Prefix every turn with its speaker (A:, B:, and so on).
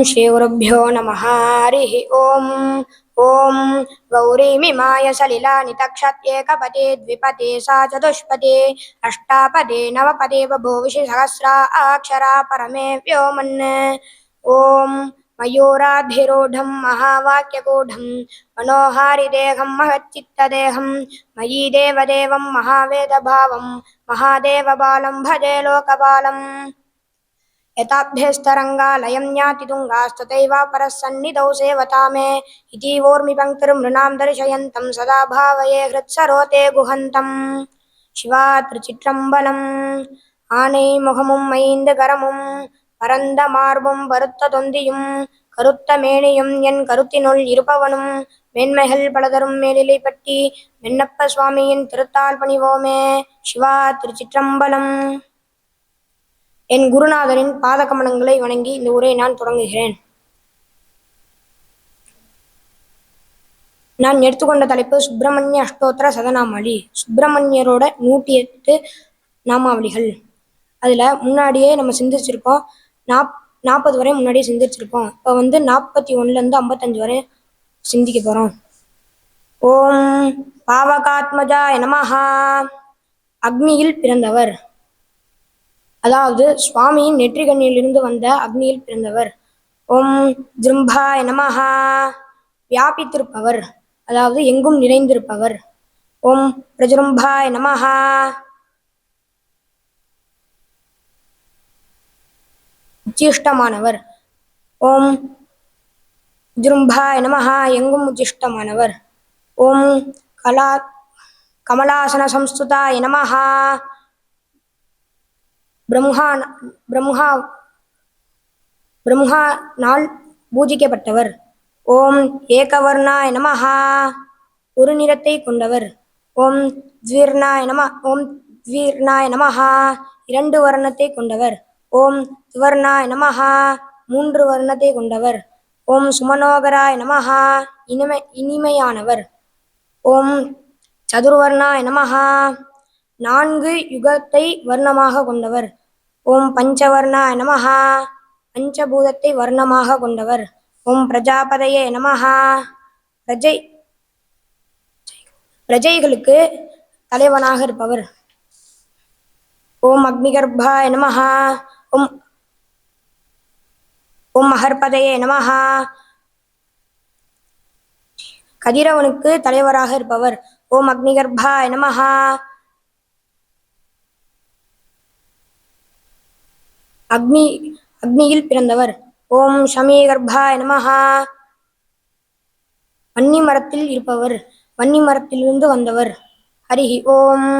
A: श्रीगुरुभ्यो नमः हरिः ॐ ॐ गौरीमिमाय सलिलानितक्षत्येकपदे द्विपदे सा चतुष्पदे अष्टापदे नवपदे बभूविषि सहस्रा अक्षरा परमे व्योमन् ॐ मयूराभिरूढं महावाक्यगूढं मनोहारिदेहं महच्चित्तदेहं मयि देवदेवं महावेदभावं महादेवबालं भजे लोकपालम् यथाभ्यस्तरङ्गालयं याति तुङ्गास्तथैव परस्सन्निधौ सेवता मे इति वोर्मिपङ्क्तिर्मृणां दर्शयन्तं सदा भावये हृत्सरोते गुहन्तम् சிவா திருச்சிற்றம்பலம் ஆனை முகமும் ஐந்து கரமும் பரந்த மார்பும் பருத்த தொந்தியும் கருத்த மேனியும் என் கருத்தினுள் இருப்பவனும் மேன்மைகள் பலதரும் மேலிலை பற்றி மென்னப்ப சுவாமியின் திருத்தால் பணிவோமே சிவா திருச்சிற்றம்பலம் என் குருநாதரின் பாதகமனங்களை வணங்கி இந்த உரையை நான் தொடங்குகிறேன். நான் எடுத்துக்கொண்ட தலைப்பு சுப்பிரமணிய அஷ்டோத்திர சதநாமாவளி சுப்பிரமணியரோட நூற்றி எட்டு நாமாவளிகள். அதில் முன்னாடியே நம்ம சிந்திச்சிருக்கோம். நாப் நாற்பது வரை முன்னாடியே சிந்திச்சிருப்போம் இப்போ வந்து நாற்பத்தி ஒன்றுலேருந்து ஐம்பத்தஞ்சு வரை சிந்திக்க போகிறோம் ஓம் பாவகாத்மஜா நமஹா. அக்னியில் பிறந்தவர். அதாவது சுவாமியின் நெற்றிக்கண்ணிலிருந்து வந்த அக்னியில் பிறந்தவர். ஓம் ஜிரும்பாய நமஹா. வியாபித்திருப்பவர். அதாவது எங்கும் நிறைந்திருப்பவர். ஓம் பிரஜுரும்பாய நமஹா. உச்சிஷ்டமானவர். ஓம் ஜிரும்பாய நமஹா. எங்கும் உச்சிஷ்டமானவர். ஓம் கலா கமலாசன சம்ஸ்துதாய நமஹா. பிரம்மா பிரம்மா பிரம்மா நாள் பூஜிக்கப்பட்டவர். ஓம் ஏகவர்ணாய நமஹா. ஒரு நிறத்தை கொண்டவர். ஓம் த்வீர்ணாய நம ஓம் த்வீர்ணாய நமஹா. இரண்டு வர்ணத்தை கொண்டவர். ஓம் துவர்ணாய நமஹா. மூன்று வர்ணத்தை கொண்டவர். ஓம் சுமனோகராய நமஹா. இனிமை இனிமையானவர். ஓம் சதுர்வர்ணாய நமஹா. நான்கு யுகத்தை வர்ணமாக கொண்டவர். ஓம் பஞ்சவர்ணா நமஹா. பஞ்சபூதத்தை வர்ணமாக கொண்டவர். ஓம் பிரஜாபதையே நமஹா. பிரஜை பிரஜைகளுக்கு தலைவனாக இருப்பவர். ஓம் அக்னிகர்ப்பாய நமஹா. ஓம் ஓம் மகர்பதையே நமஹா. கதிரவனுக்கு தலைவராக இருப்பவர். ஓம் அக்னிகர்ப்பாய நமஹா. அக்னி அக்னியில் பிறந்தவர். ஓம் ஷமீகர்பாய நமஹா. வன்னி மரத்தில் இருப்பவர். வன்னி மரத்திலிருந்து வந்தவர். ஹரிஹி ஓம்.